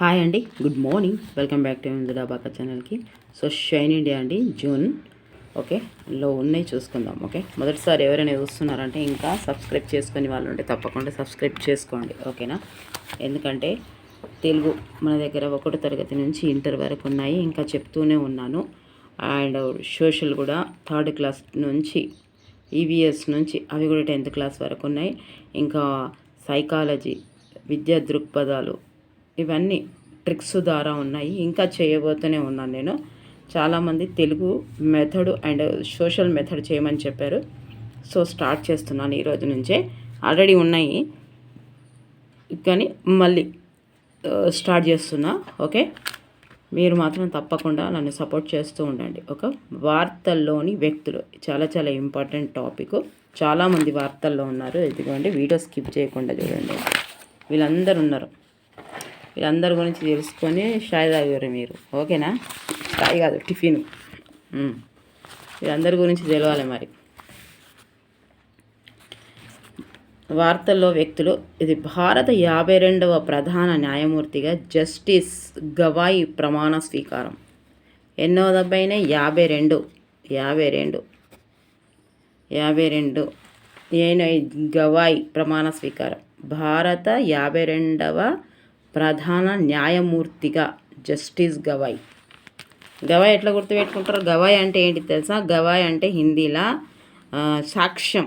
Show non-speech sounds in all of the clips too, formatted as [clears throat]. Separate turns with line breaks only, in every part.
Hi అండి good morning welcome back to Dudabaka ఛానల్కి so shine India అండి June okay లో ఉన్నాయి చూసుకుందాం. ఓకే మొదటిసారి ఎవరైనా చూస్తున్నారంటే ఇంకా సబ్స్క్రైబ్ చేసుకుని వాళ్ళు ఉంటే తప్పకుండా సబ్స్క్రైబ్ చేసుకోండి. ఓకేనా ఎందుకంటే తెలుగు మన దగ్గర ఒకటో తరగతి నుంచి ఇంటర్ వరకు ఉన్నాయి ఇంకా చెప్తూనే ఉన్నాను. అండ్ సోషల్ కూడా థర్డ్ క్లాస్ నుంచి ఈవీఎస్ నుంచి అవి కూడా టెన్త్ క్లాస్ వరకు ఉన్నాయి. ఇంకా సైకాలజీ విద్యా దృక్పథాలు ఇవన్నీ ట్రిక్స్ ద్వారా ఉన్నాయి. ఇంకా చేయబోతూనే ఉన్నాను నేను. చాలామంది Telugu method and social method చేయమని చెప్పారు. సో స్టార్ట్ చేస్తున్నాను ఈరోజు నుంచే. ఆల్రెడీ ఉన్నాయి. కానీ మళ్ళీ స్టార్ట్ చేస్తున్నా. ఓకే? మీరు మాత్రం తప్పకుండా నన్ను సపోర్ట్ చేస్తూ ఉండండి. ఒక వార్తల్లోని వ్యక్తులు. చాలా చాలా ఇంపార్టెంట్ టాపిక్. చాలామంది వార్తల్లో ఉన్నారు. ఇదిగోండి వీడియో స్కిప్ చేయకుండా చూడండి. వీళ్ళందరూ ఉన్నారు. వీళ్ళందరి గురించి తెలుసుకొని షాయి తాగారు మీరు. ఓకేనా? షాయి కాదు టిఫిన్. వీళ్ళందరి గురించి తెలవాలి మరి. వార్తల్లో వ్యక్తులు ఇది భారత యాభై రెండవ ప్రధాన న్యాయమూర్తిగా జస్టిస్ గవాయి ప్రమాణ స్వీకారం. ఎన్నో దెబ్బైన యాభై రెండు యాభై రెండు యాభై రెండు. నేను గవాయి ప్రమాణ స్వీకారం. భారత యాభై రెండవ ప్రధాన న్యాయమూర్తిగా జస్టిస్ గవాయి. గవాయ్ ఎట్లా గుర్తుపెట్టుకుంటారు? గవాయ్ అంటే ఏంటి తెలుసా? గవాయ్ అంటే హిందీలో సాక్ష్యం.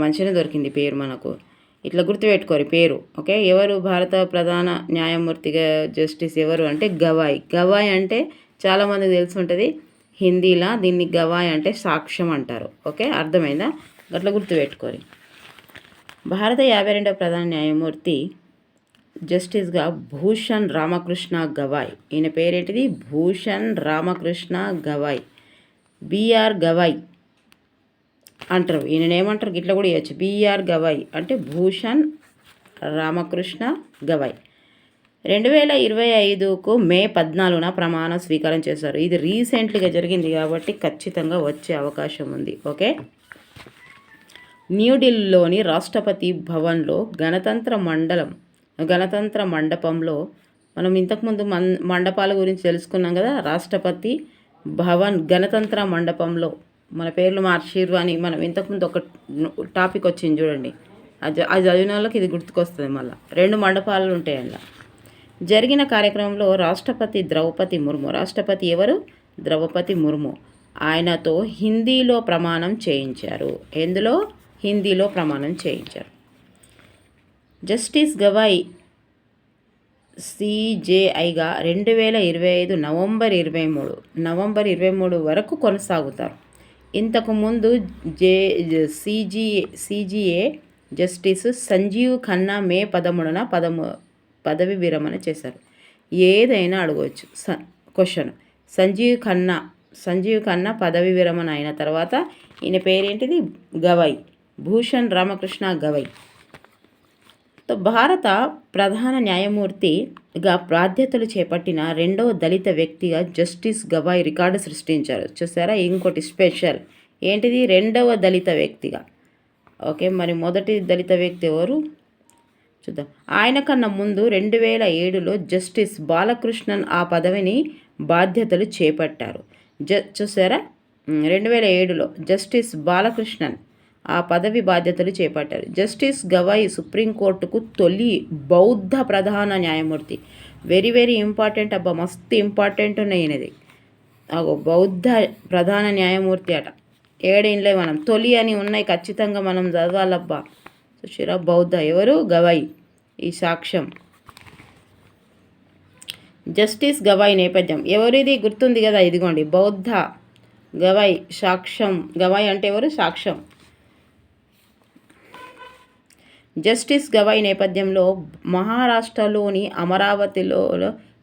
మంచిగానే దొరికింది పేరు మనకు. ఇట్లా గుర్తుపెట్టుకోరు పేరు ఓకే? ఎవరు భారత ప్రధాన న్యాయమూర్తిగా జస్టిస్ ఎవరు అంటే గవాయ్. గవాయ్ అంటే చాలామందికి తెలిసి ఉంటుంది హిందీలో దీన్ని గవాయ్ అంటే సాక్ష్యం అంటారు ఓకే? అర్థమైందా? అట్లా గుర్తుపెట్టుకోరు. భారత యాభై రెండవ ప్రధాన న్యాయమూర్తి జస్టిస్గా భూషణ్ రామకృష్ణ గవాయ్. ఈయన పేరేంటిది? భూషణ్ రామకృష్ణ గవాయ్. బిఆర్ గవాయ్ అంటారు. ఈయన ఏమంటారు? గిట్ల కూడా ఇవ్వచ్చు బిఆర్ గవాయ్ అంటే భూషణ్ రామకృష్ణ గవాయ్. రెండు వేల ఇరవై ఐదుకు మే పద్నాలుగున ప్రమాణ స్వీకారం చేశారు. ఇది రీసెంట్లీగా జరిగింది కాబట్టి ఖచ్చితంగా వచ్చే అవకాశం ఉంది. ఓకే? న్యూఢిల్లీలోని రాష్ట్రపతి భవన్లో గణతంత్ర మండలం గణతంత్ర మండపంలో మనం ఇంతకుముందు మన్ మండపాల గురించి తెలుసుకున్నాం కదా రాష్ట్రపతి భవన్ గణతంత్ర మండపంలో. మన పేర్లు మార్చిర్రు అని మనం ఇంతకుముందు ఒక టాపిక్ వచ్చింది చూడండి. అది అది చదివిన వాళ్ళకి ఇది గుర్తుకొస్తుంది మళ్ళీ. రెండు మండపాలు ఉంటాయి జరిగిన కార్యక్రమంలో రాష్ట్రపతి ద్రౌపది ముర్ము. రాష్ట్రపతి ఎవరు? ద్రౌపది ముర్ము. ఆయనతో హిందీలో ప్రమాణం చేయించారు. ఎందులో? హిందీలో ప్రమాణం చేయించారు. జస్టిస్ గవాయ్ సిజేఐగా రెండు వేల ఇరవై ఐదు నవంబర్ ఇరవై మూడు నవంబర్ ఇరవై మూడు వరకు కొనసాగుతారు. ఇంతకు ముందు జే CJI CJI justice Sanjiv Khanna May పదమూడున పదము పదవి విరమణ చేశారు. ఏదైనా అడగవచ్చు స క్వశ్చన్. సంజీవ్ ఖన్నా సంజీవ్ ఖన్నా పదవి విరమణ అయిన తర్వాత ఈయన పేరేంటిది? గవై భూషణ్ రామకృష్ణ గవై భారత ప్రధాన న్యాయమూర్తిగా బాధ్యతలు చేపట్టిన రెండవ దళిత వ్యక్తిగా జస్టిస్ గవాయ్ రికార్డు సృష్టించారు. చూసారా? ఇంకోటి స్పెషల్. ఏంటిది? రెండవ దళిత వ్యక్తిగా. ఓకే మరి మొదటి దళిత వ్యక్తి ఎవరు? చూద్దాం. ఆయన కన్నా ముందు రెండు వేల ఏడులో జస్టిస్ బాలకృష్ణన్ ఆ పదవిని బాధ్యతలు చేపట్టారు. జ చూసారా? రెండు వేల ఏడులో జస్టిస్ బాలకృష్ణన్ ఆ పదవి బాధ్యతలు చేపట్టారు. జస్టిస్ గవాయి సుప్రీంకోర్టుకు తొలి బౌద్ధ ప్రధాన న్యాయమూర్తి. వెరీ వెరీ ఇంపార్టెంట్ అబ్బా మస్తు ఇంపార్టెంట్ ఉన్నాయినది అగో బౌద్ధ ప్రధాన న్యాయమూర్తి అట. ఏడేండ్లే మనం తొలి అని ఉన్నాయి ఖచ్చితంగా మనం చదవాలబ్బా. సుశిరా బౌద్ధ ఎవరు? గవాయి. ఈ సాక్ష్యం. జస్టిస్ గవాయి నేపథ్యం. ఎవరిది? గుర్తుంది కదా ఇదిగోండి బౌద్ధ గవాయి సాక్ష్యం. గవాయి అంటే ఎవరు? సాక్ష్యం. జస్టిస్ గవాయ్ నేపథ్యంలో మహారాష్ట్రలోని అమరావతిలో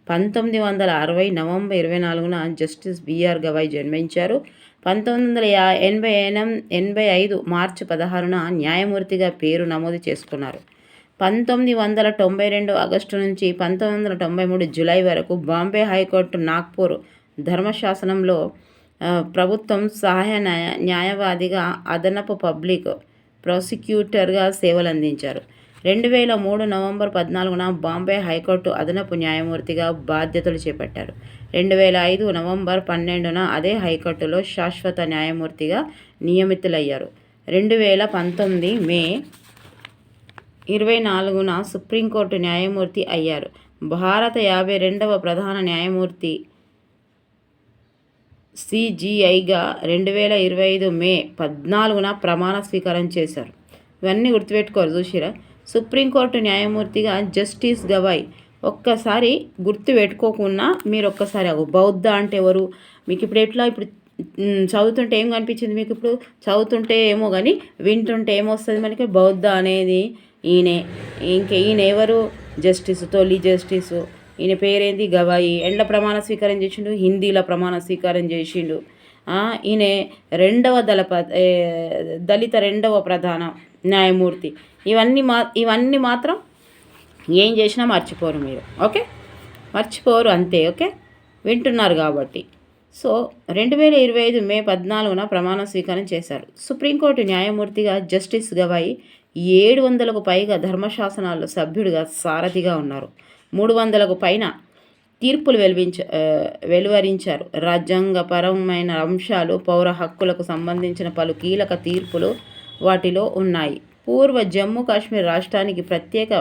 పంతొమ్మిది వందల అరవై నవంబర్ ఇరవై నాలుగున జస్టిస్ బిఆర్ గవాయ్ జన్మించారు. పంతొమ్మిది వందల యా ఎనభై ఎనం ఎనభై ఐదు మార్చి పదహారున న్యాయమూర్తిగా పేరు నమోదు చేసుకున్నారు. పంతొమ్మిది వందల తొంభై రెండు ఆగస్టు నుంచి పంతొమ్మిది వందల తొంభై మూడు జూలై వరకు బాంబే హైకోర్టు నాగ్పూర్ ధర్మశాసనంలో ప్రభుత్వం సహాయ న్యాయ న్యాయవాదిగా అదనపు పబ్లిక్ ప్రాసిక్యూటర్గా సేవలు అందించారు రెండు వేల మూడు నవంబర్ పద్నాలుగున బాంబే హైకోర్టు అదనపు న్యాయమూర్తిగా బాధ్యతలు చేపట్టారు. రెండు వేల ఐదు నవంబర్ పన్నెండున అదే హైకోర్టులో శాశ్వత న్యాయమూర్తిగా నియమితులయ్యారు. రెండు వేల పంతొమ్మిది మే ఇరవై నాలుగున సుప్రీంకోర్టు న్యాయమూర్తి అయ్యారు. భారత యాభై రెండవ ప్రధాన న్యాయమూర్తి సిజిఐగా రెండు వేల ఇరవై ఐదు మే పద్నాలుగున ప్రమాణ స్వీకారం చేశారు. ఇవన్నీ గుర్తుపెట్టుకోరు చూసిరా? సుప్రీంకోర్టు న్యాయమూర్తిగా జస్టిస్ గవాయ్ ఒక్కసారి గుర్తు పెట్టుకోకుండా మీరు ఒక్కసారి బౌద్ధ అంటే ఎవరు? మీకు ఇప్పుడు ఎట్లా ఇప్పుడు చదువుతుంటే ఏం కనిపించింది మీకు ఇప్పుడు? చదువుతుంటే ఏమో కానీ వింటుంటే ఏమొస్తుంది మనకి? బౌద్ధ అనేది ఈయనే. ఇంక ఈయన ఎవరు? జస్టిస్ తొలి జస్టిస్. ఈయన పేరేంది? గవాయి. ఎండ్ల ప్రమాణ స్వీకారం చేసిండు హిందీలో ప్రమాణ స్వీకారం చేసిండు. ఈయన రెండవ దళప దళిత రెండవ ప్రధాన న్యాయమూర్తి. ఇవన్నీ మా ఇవన్నీ మాత్రం ఏం చేసినా మర్చిపోరు మీరు. ఓకే? మర్చిపోరు అంతే ఓకే? వింటున్నారు కాబట్టి. సో రెండు వేల ఇరవై ఐదు మే పద్నాలుగున ప్రమాణ స్వీకారం చేశారు. సుప్రీంకోర్టు న్యాయమూర్తిగా జస్టిస్ గవాయి ఏడు వందలకు పైగా ధర్మశాసనాల్లో సభ్యుడిగా సారథిగా ఉన్నారు. మూడు వందలకు పైన తీర్పులు వెలువించ వెలువరించారు. రాజ్యాంగపరమైన అంశాలు పౌర హక్కులకు సంబంధించిన పలు కీలక తీర్పులు వాటిలో ఉన్నాయి. పూర్వ జమ్మూ కాశ్మీర్ రాష్ట్రానికి ప్రత్యేక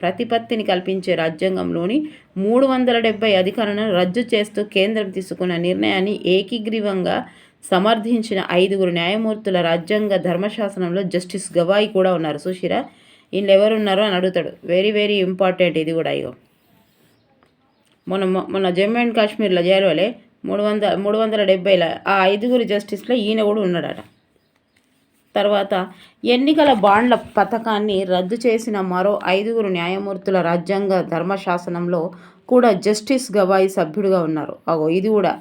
ప్రతిపత్తిని కల్పించే రాజ్యాంగంలోని మూడు వందల డెబ్బై అధికారాలను రద్దు చేస్తూ కేంద్రం తీసుకున్న నిర్ణయాన్ని ఏకీగ్రీవంగా సమర్థించిన ఐదుగురు న్యాయమూర్తుల రాజ్యాంగ ధర్మశాసనంలో జస్టిస్ గవాయి కూడా ఉన్నారు. సుశీరా వీళ్ళు ఎవరున్నారో అని అడుగుతాడు. వెరీ వెరీ ఇంపార్టెంట్ ఇది కూడా ఇగో. మొన్న మొన్న జమ్మూ అండ్ కాశ్మీర్లో జైలువలే మూడు వందల మూడు వందల డెబ్బైల ఆ ఐదుగురు జస్టిస్లో ఈయన కూడా ఉన్నాడట. తర్వాత ఎన్నికల బాండ్ల పథకాన్ని రద్దు చేసిన మరో ఐదుగురు న్యాయమూర్తుల రాజ్యాంగ ధర్మశాసనంలో కూడా జస్టిస్ గవాయి సభ్యుడిగా ఉన్నారు. అగో ఇది కూడా.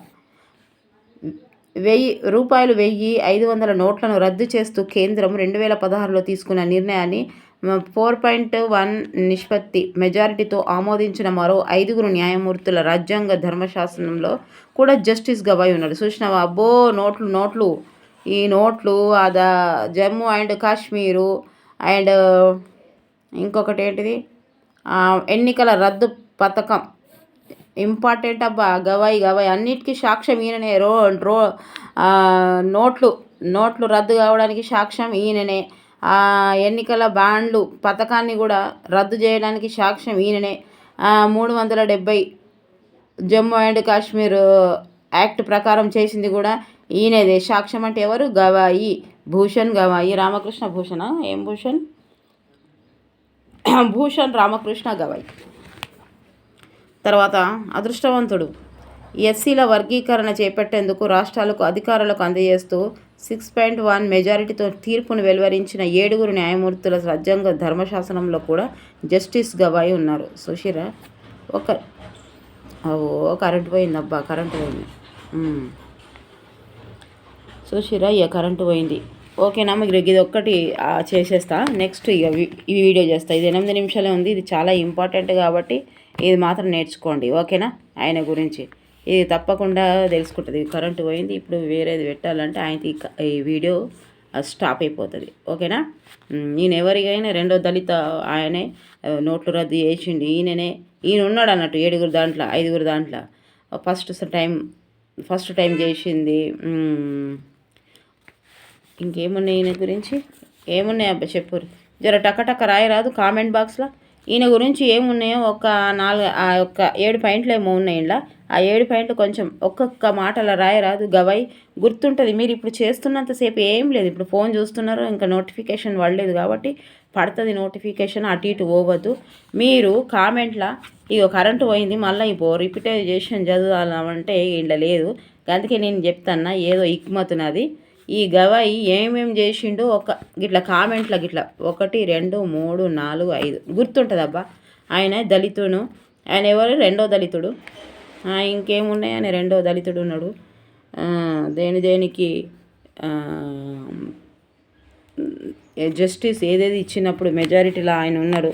వెయ్యి రూపాయలు వెయ్యి ఐదు వందల నోట్లను రద్దు చేస్తూ కేంద్రం రెండు వేల పదహారులో తీసుకున్న నిర్ణయాన్ని ఫోర్ పాయింట్ వన్ నిష్పత్తి మెజారిటీతో ఆమోదించిన మరో ఐదుగురు న్యాయమూర్తుల రాజ్యాంగ ధర్మశాసనంలో కూడా జస్టిస్ గవాయ్ ఉన్నారు. చూసినావా? అబ్బో నోట్లు నోట్లు. ఈ నోట్లు అదా జమ్మూ అండ్ కాశ్మీరు అండ్ ఇంకొకటి ఏంటిది? ఎన్నికల రద్దు పథకం. ఇంపార్టెంట్ అబ్బా గవాయి గవాయి. అన్నిటికీ సాక్ష్యం ఈయననే. రో రో నోట్లు. నోట్లు రద్దు కావడానికి సాక్ష్యం ఈయననే. ఎన్నికల బాండ్లు పథకాన్ని కూడా రద్దు చేయడానికి సాక్ష్యం ఈయననే. మూడు వందల డెబ్బై జమ్మూ అండ్ కాశ్మీర్ యాక్ట్ ప్రకారం చేసింది కూడా ఈయనదే. సాక్ష్యం అంటే ఎవరు? గవాయి. భూషణ్ గవాయి. రామకృష్ణ భూషణ? ఏం భూషణ్? [clears throat] భూషణ్ రామకృష్ణ గవాయి. తర్వాత అదృష్టవంతుడు. ఎస్సీల వర్గీకరణ చేపట్టేందుకు రాష్ట్రాలకు అధికారులకు అందజేస్తూ సిక్స్ పాయింట్ వన్ మెజారిటీతో తీర్పును వెలువరించిన ఏడుగురు న్యాయమూర్తుల రాజ్యాంగ ధర్మశాసనంలో కూడా జస్టిస్ గవాయి ఉన్నారు. సుషిరా ఒక ఓ కరెంట్ పోయింది అబ్బా కరెంట్ పోయింది. ఉమ్. చూసిరా ఇక కరెంటు పోయింది. ఓకేనా మీకు ఇది ఒక్కటి చేసేస్తా. నెక్స్ట్ ఇక ఈ వీడియో చేస్తా. ఇది ఎనిమిది నిమిషాలే ఉంది. ఇది చాలా ఇంపార్టెంట్ కాబట్టి ఇది మాత్రం నేర్చుకోండి. ఓకేనా ఆయన గురించి. ఇది తప్పకుండా తెలుసుకుంటుంది. కరెంటు పోయింది ఇప్పుడు వేరేది పెట్టాలంటే ఆయన ఈ వీడియో స్టాప్ అయిపోతుంది. ఓకేనా? నేను ఈయన ఎవరికైనా రెండో దళిత ఆయనే నోట్లు రద్దు చేసిండు ఈయననే ఈయన ఉన్నాడు అన్నట్టు ఏడుగురు దాంట్లో ఐదుగురు దాంట్లో. ఫస్ట్ టైం ఫస్ట్ టైం చేసింది ఇంకేమున్నాయి ఈయన గురించి? ఏమున్నాయి అబ్బా చెప్పు. జర టక టక రాయరాదు కామెంట్ బాక్స్లో. ఈయన గురించి ఏమున్నాయో ఒక నాలుగు ఆ యొక్క ఏడు పాయింట్లు ఏమో ఉన్నాయి ఇలా ఆ ఏడు పాయింట్లు కొంచెం ఒక్కొక్క మాటల రాయరాదు గవై గుర్తుంటుంది. మీరు ఇప్పుడు చేస్తున్నంతసేపు ఏం లేదు. ఇప్పుడు ఫోన్ చూస్తున్నారు ఇంకా నోటిఫికేషన్ పడలేదు కాబట్టి పడుతుంది నోటిఫికేషన్ అటు ఇటు పోవద్దు. మీరు కామెంట్లో ఇక కరెంటు పోయింది మళ్ళీ ఇప్పుడు రిపిటైజేషన్ చదవాలంటే ఇంట్లో లేదు. అందుకే నేను చెప్తాన్నా ఏదో ఇక్మతున్నది ఈ గవాయి ఏమేం చేసిండో? ఒక గిట్ల కామెంట్ల గిట్ల. ఒకటి రెండు మూడు నాలుగు ఐదు. గుర్తుంటుంది అబ్బా ఆయన దళితుడు. ఆయన ఎవరు? రెండో దళితుడు. ఇంకేమున్నాయి? ఆయన రెండో దళితుడు ఉన్నాడు. దేని దేనికి? జస్టిస్ ఏదేది ఇచ్చినప్పుడు మెజారిటీలో ఆయన ఉన్నాడు.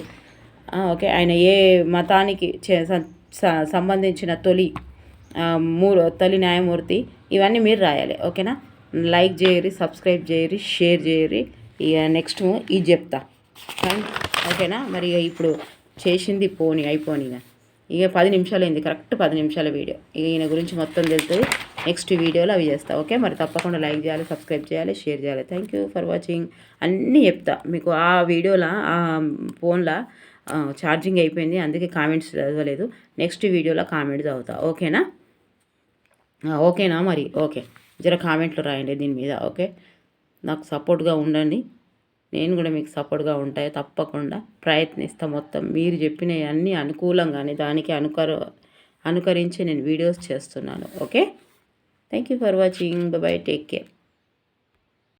ఓకే. ఆయన ఏ మతానికి చే- స- సంబంధించిన తొలి ఆ, మూడు తొలి న్యాయమూర్తి? ఇవన్నీ మీరు రాయాలి. ఓకేనా? లైక్ చేయరి సబ్స్క్రైబ్ చేయరి షేర్ చేయరి. ఇక నెక్స్ట్ ఇది చెప్తా. ఓకేనా? మరి ఇక ఇప్పుడు చేసింది పోని అయిపోని ఇక. పది నిమిషాలు అయింది కరెక్ట్ పది నిమిషాల వీడియో. ఇక ఈయన గురించి మొత్తం తెలుస్తుంది. నెక్స్ట్ వీడియోలో అవి చేస్తా ఓకే? మరి తప్పకుండా లైక్ చేయాలి సబ్స్క్రైబ్ చేయాలి షేర్ చేయాలి. థ్యాంక్ యూ ఫర్ వాచింగ్ అన్నీ చెప్తా. మీకు ఆ వీడియోలో ఆ ఫోన్లో ఛార్జింగ్ అయిపోయింది. అందుకే కామెంట్స్ చదవలేదు. నెక్స్ట్ వీడియోలో కామెంట్స్ చదువుతా. ఓకేనా? ఓకేనా మరి? ఓకే. జర కామెంట్లు రాయండి దీని మీద ఓకే? నాకు సపోర్ట్గా ఉండండి. నేను కూడా మీకు సపోర్ట్గా ఉంటాయి తప్పకుండా ప్రయత్నిస్తా మొత్తం. మీరు చెప్పినవి అన్నీ అనుకూలంగానే దానికి అనుకర అనుకరించి నేను వీడియోస్ చేస్తున్నాను okay? Thank you for watching bye take care